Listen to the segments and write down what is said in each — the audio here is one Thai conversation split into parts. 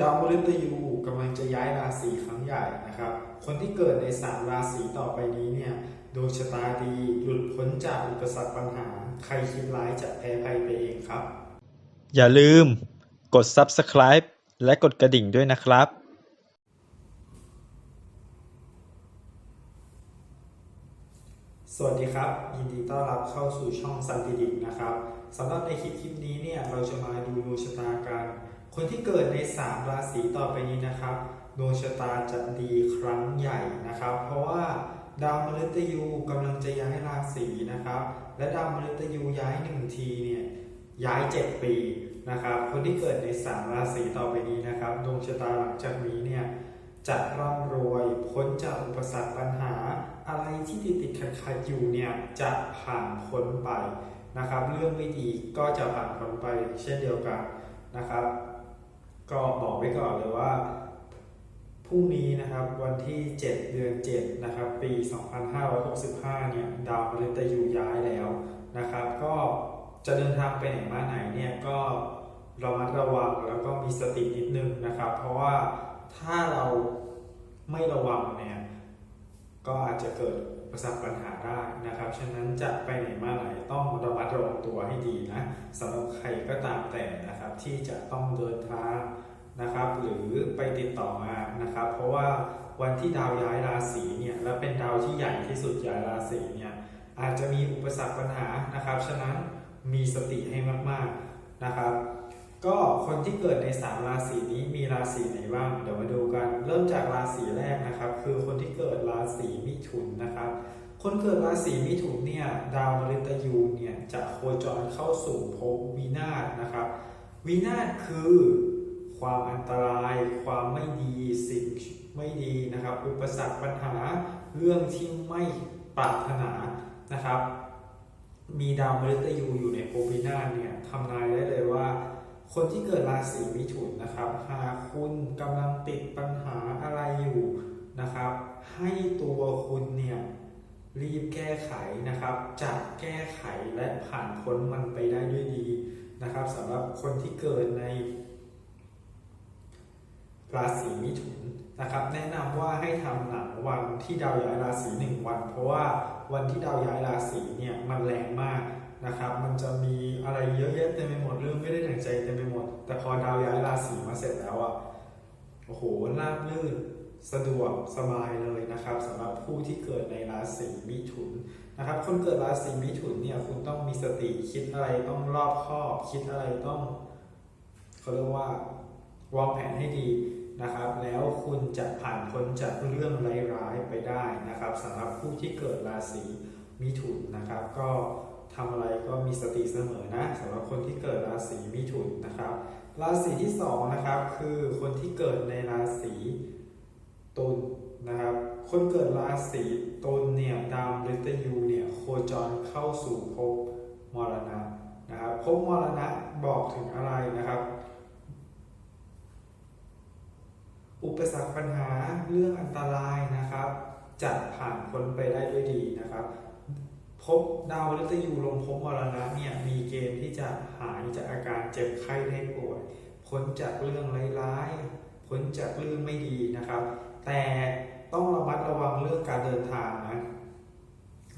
ดาวมฤตยูกำลังจะย้ายราศีครั้งใหญ่นะครับ คนที่เกิดในสามราศีต่อไปนี้เนี่ยดวงชะตาดีหลุดพ้นจากอุปสรรคปัญหา ใครคิดร้ายจะแพ้ภัยไปเองครับ อย่าลืมกด subscribe และกดกระดิ่งด้วยนะครับสวัสดีครับ ยินดีต้อนรับเข้าสู่ช่องซันติดิกนะครับสำหรับในคลิปคลิปนี้เนี่ยเราจะมาดูดวงชะตากัน คนที่เกิดใน 3 ราศีต่อไปนี้นะครับ ดวงชะตาจะดีครั้งใหญ่นะครับ เพราะว่าดาวมฤตยูกำลังจะย้ายราศีนะครับ และดาวมฤตยูย้ายหนึ่งทีเนี่ยย้าย 7 ปีนะครับ คนที่เกิดใน 3 ราศีต่อไปนี้นะครับดวงชะตาหลังจากนี้เนี่ยจะร่ำรวยพ้นจากอุปสรรคปัญหา อะไรที่ติดติดขัดขัดอยู่เนี่ยจะผ่านพ้นไปนะครับ เรื่องไม่ดีก็จะผ่านพ้นไปเช่นเดียวกันนะครับ ก็บอกไว้ก่อนเลยว่าพรุ่งนี้นะครับวันที่ 7 เดือน 7 นะครับ ปี 2565 เนี่ยดาวมฤตยูย้ายแล้วนะครับ ก็จะเดินทางไปไหนมาไหนเนี่ยก็ระมัดระวังแล้วก็มีสตินิดนึงนะครับ เพราะว่าถ้าเราไม่ระวังเนี่ยก็อาจจะเกิด ปสรรคปัญหาได้นะครับ ฉะนั้นจะไปไหนมาไหนต้องระมัดระวังตัวให้ดีนะสำหรับใครก็ตามแต่นะครับที่จะต้องเดินทางนะครับ หรือไปติดต่องานนะครับ เพราะว่าวันที่ดาวย้ายราศีเนี่ยและเป็นดาวที่ใหญ่ที่สุดย้ายราศีเนี่ยอาจจะมีอุปสรรคปัญหานะครับ ฉะนั้นมีสติให้มากๆนะครับ ก็คนที่เกิดใน3ราศีนี้มีราศีไหนบ้าง เดี๋ยวมาดูกัน เริ่มจากราศีแรกนะครับ คือคนที่เกิดราศีมิถุนนะครับ คนเกิดราศีมิถุนเนี่ยดาวมฤตยูเนี่ยจะโคจรเข้าสู่ภพวินาศนะครับ วินาศคือความอันตราย ความไม่ดีสิ่งไม่ดีนะครับ อุปสรรคปัญหาเรื่องที่ไม่ปรารถนานะครับ มีดาวมฤตยูอยู่ในภพวินาศเนี่ยทำนายได้เลยว่า คนที่เกิดราศีมิถุนนะครับ หากคุณกำลังติดปัญหาอะไรอยู่นะครับ ให้ตัวคุณเนี่ยรีบแก้ไขนะครับ จะแก้ไขและผ่านพ้นมันไปได้ด้วยดีนะครับสำหรับคนที่เกิดใน ราศีมิถุนนะครับ แนะนำว่าให้ทำหลังวันที่ดาวย้ายราศีหนึ่งวัน เพราะว่าวันที่ดาวย้ายราศีเนี่ยมันแรงมาก นะครับ มันจะมีอะไรเยอะแยะเต็มไปหมดเรื่องไม่ได้ดังใจเต็มไปหมด แต่พอดาวย้ายราศีมาเสร็จแล้วอะโอ้โหราบรื่นสะดวกสบายเลยนะครับสำหรับผู้ที่เกิดในราศีมิถุนนะครับ คนเกิดราศีมิถุนเนี่ยคุณต้องมีสติคิดอะไรต้องรอบคอบคิดอะไรต้องเขาเรียกว่าวางแผนให้ดีนะครับ แล้วคุณจะผ่านพ้นจากเรื่องร้ายๆไปได้นะครับสำหรับผู้ที่เกิดราศีมิถุนนะครับ ก็ ทำอะไรก็มีสติเสมอนะสำหรับคนที่เกิดราศีมิถุนนะครับ ราศีที่สองนะครับคือคนที่เกิดในราศีตุลนะครับ คนเกิดราศีตุลเนี่ยดาวมฤตยูเนี่ยโคจรเข้าสู่ภพมรณะนะครับภพมรณะบอกถึงอะไรนะครับ อุปสรรคปัญหาเรื่องอันตรายนะครับจะผ่านพ้นไปได้ด้วยดีนะครับ พบดาวฤตยูลงพบมรณะเนี่ยมีเกณฑ์ที่จะหายจากอาการเจ็บไข้ได้ป่วยพ้นจากเรื่องร้ายๆพ้นจากเรื่องไม่ดีนะครับ แต่ต้องระมัดระวังเรื่องการเดินทางนะ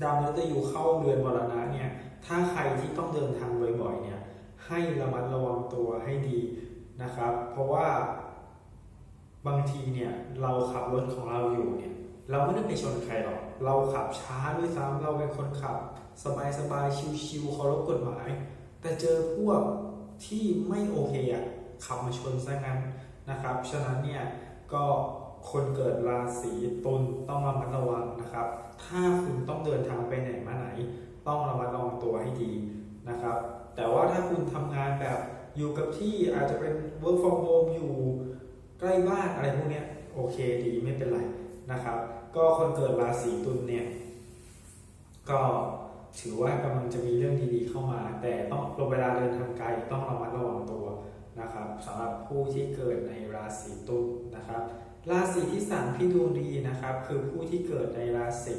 ดาวฤตยูเข้าเรือนมรณะเนี่ยถ้าใครที่ต้องเดินทางบ่อยๆเนี่ยให้ระมัดระวังตัวให้ดีนะครับ เพราะว่าบางทีเนี่ยเราขับรถของเราอยู่เนี่ยเราไม่ได้ไปชนใครหรอก เราขับช้าด้วยซ้ำเราเป็นคนขับ สบายสบายๆชิวๆเคารพกฎหมาย แต่เจอพวกที่ไม่โอเคอะขับมาชนซะงั้นนะครับ ฉะนั้นเนี่ยก็คนเกิดราศีตุลต้องระมัดระวังนะครับ ถ้าคุณต้องเดินทางไปไหนมาไหน ต้องระมัดระวังตัวให้ดีนะครับ แต่ว่าถ้าคุณทำงานแบบอยู่กับที่อาจจะเป็น work from home อยู่ใกล้บ้านอะไรพวกนี้โอเคดีไม่เป็นไรนะครับ ก็คนเกิดราศีตุลเนี่ย ก็ถือว่ากำลังจะมีเรื่องดีๆเข้ามา แต่ต้องเวลาเดินทางไกลต้องระมัดระวังตัวนะครับสำหรับผู้ที่เกิดในราศีตุลนะครับ ราศีที่สามที่ดวงดีนะครับ คือผู้ที่เกิดในราศี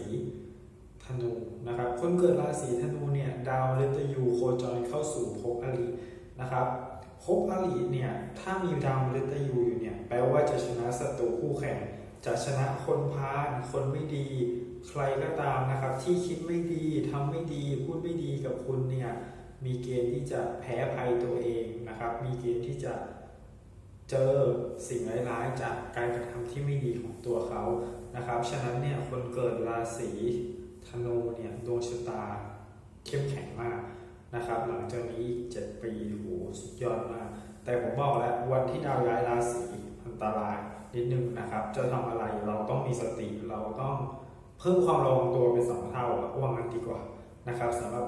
ธนูนะครับ คนเกิดราศีธนูเนี่ยดาวฤตยูโคจรเข้าสู่ภพอรินะครับภพอริเนี่ยถ้ามีดาวฤตยูอยู่เนี่ยแปลว่าจะชนะศัตรูคู่แข่ง จะชนะคนพาลคนไม่ดี ใครก็ตามนะครับ ที่คิดไม่ดีทำไม่ดีพูดไม่ดีกับคุณเนี่ยมีเกณฑ์ที่จะแพ้ภัยตัวเองนะครับ มีเกณฑ์ที่จะเจอสิ่งร้ายๆจากการกระทำที่ไม่ดีของตัวเขานะครับ ฉะนั้นเนี่ยคนเกิดราศีธนูเนี่ยดวงชะตาเข้มแข็งมากนะครับ หลังจากนี้อีก7ปีโอ้โหสุดยอดมาก แต่ผมบอกแล้ววันที่ดาวย้ายราศี นิดนึงนะครับ จะทำอะไรเราต้องมีสติเราต้องเพิ่มความระวังตัวเป็นสองเท่าอะว่างั้นดีกว่านะครับสำหรับ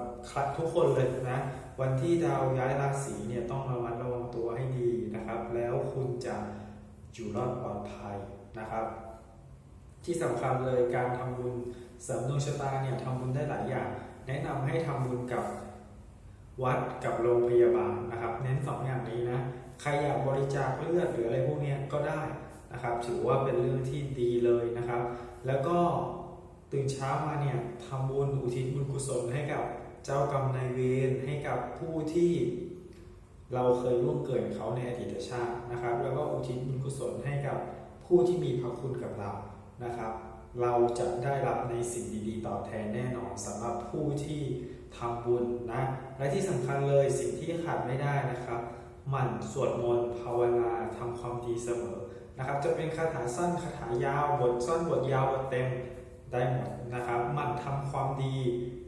ทุกคนเลยนะ วันที่ดาวย้ายราศีเนี่ยต้องระมัดระวังตัวให้ดีนะครับ แล้วคุณจะอยู่รอดปลอดภัยนะครับ ที่สำคัญเลยการทำบุญเสริมดวงชะตาเนี่ยทำบุญได้หลายอย่าง แนะนำให้ทำบุญกับวัดกับโรงพยาบาลนะครับ เน้นสองอย่างนี้นะ ใครอยากบริจาคเลือดหรืออะไรพวกเนี้ยก็ได้ นะครับถือว่าเป็นเรื่องที่ดีเลยนะครับ แล้วก็ตื่นเช้ามาเนี่ยทำบุญอุทิศบุญกุศลให้กับเจ้ากรรมนายเวรให้กับผู้ที่เราเคยร่วงเกินเขาในอดีตชาตินะครับ แล้วก็อุทิศบุญกุศลให้กับผู้ที่มีพระคุณกับเรานะครับ เราจะได้รับในสิ่งดีๆตอบแทนแน่นอนสำหรับผู้ที่ทำบุญนะและที่สำคัญเลยสิ่งที่ขาดไม่ได้นะครับหมั่นสวดมนต์ภาวนาทำความดีเสมอ นะครับจะเป็นคาถาสั้นคาถายาวบทสั้นบทยาวบทเต็มได้หมดนะครับมันทำความดี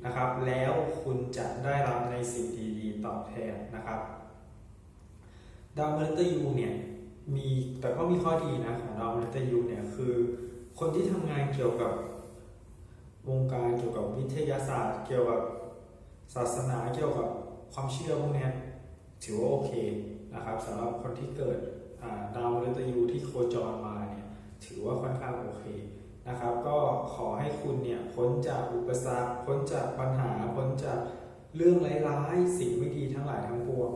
นะครับ แล้วคุณจะได้รับในสิ่งดีๆตอบแทนนะครับดาวมฤตยูเนี่ยมีแต่ก็มีข้อดีนะของดาวมฤตยูเนี่ยคือ คนที่ทำงานเกี่ยวกับวงการเกี่ยวกับวิทยาศาสตร์ เกี่ยวกับศาสนาเกี่ยวกับความเชื่อพวกนี้ถือว่าโอเคนะครับสำหรับคนที่เกิด ดาวมฤตยูที่โคจรมาเนี่ยถือว่าค่อนข้างโอเคนะครับ ก็ขอให้คุณเนี่ยพ้นจากอุปสรรคพ้นจากปัญหาพ้นจากเรื่องร้ายๆสิ่งไม่ดีทั้งหลายทั้งปวง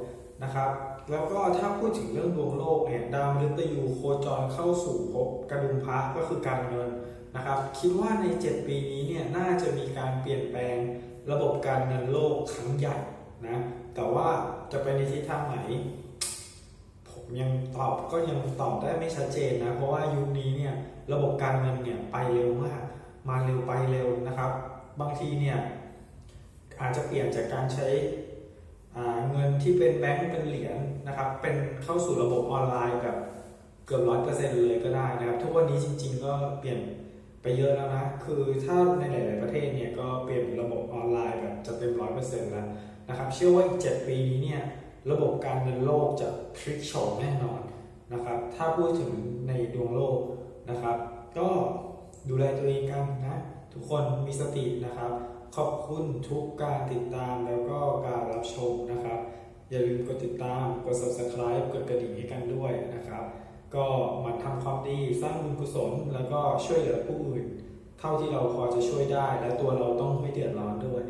นะครับ แล้วก็ถ้าพูดถึงเรื่องดวงโลกเนี่ยดาวมฤตยูโคจรเข้าสู่ภพกระดุมพระก็คือการเงินนะครับ คิดว่าใน 7 ปีนี้เนี่ยน่าจะมีการเปลี่ยนแปลงระบบการเงินโลกครั้งใหญ่นะแต่ว่าจะไปในทิศทางไหน ยังตอบก็ยังตอบได้ไม่ชัดเจนนะ เพราะว่ายุคนี้เนี่ยระบบการเงินเนี่ยไปเร็วมาก มาเร็วไปเร็วนะครับ บางทีเนี่ยอาจจะเปลี่ยนจากการใช้เงินที่เป็นแบงก์เป็นเหรียญนะครับ เป็นเข้าสู่ระบบออนไลน์แบบเกือบร้อยเปอร์เซ็นต์เลยก็ได้นะครับ ทุกวันนี้จริง ๆ ก็เปลี่ยนไปเยอะแล้วนะ คือถ้าในหลาย ๆ ประเทศเนี่ยก็เปลี่ยนระบบออนไลน์แบบจะเต็มร้อยเปอร์เซ็นต์แล้วนะครับ เชื่อว่าอีก7ปีนี้เนี่ย ระบบการเงินโลกจะพลิกโฉมแน่นอนนะครับ ถ้าพูดถึงในดวงโลกนะครับ ก็ดูแลตัวเองกันนะ ทุกคนมีสตินะครับ ขอบคุณทุกการติดตามแล้วก็การรับชมนะครับ อย่าลืมกดติดตาม กด subscribe กดกระดิ่งให้กันด้วยนะครับ ก็มันทำความดีสร้างบุญกุศลแล้วก็ช่วยเหลือผู้อื่น เท่าที่เราพอจะช่วยได้ และตัวเราต้องไม่เดือดร้อนด้วย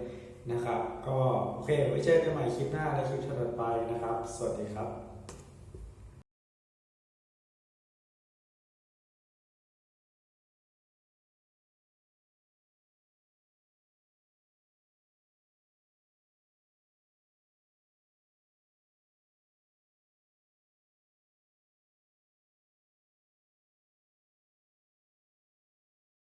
นะครับ ก็โอเคไว้เจอกันใหม่คลิปหน้าและคลิปถัดไปนะครับ สวัสดีครับ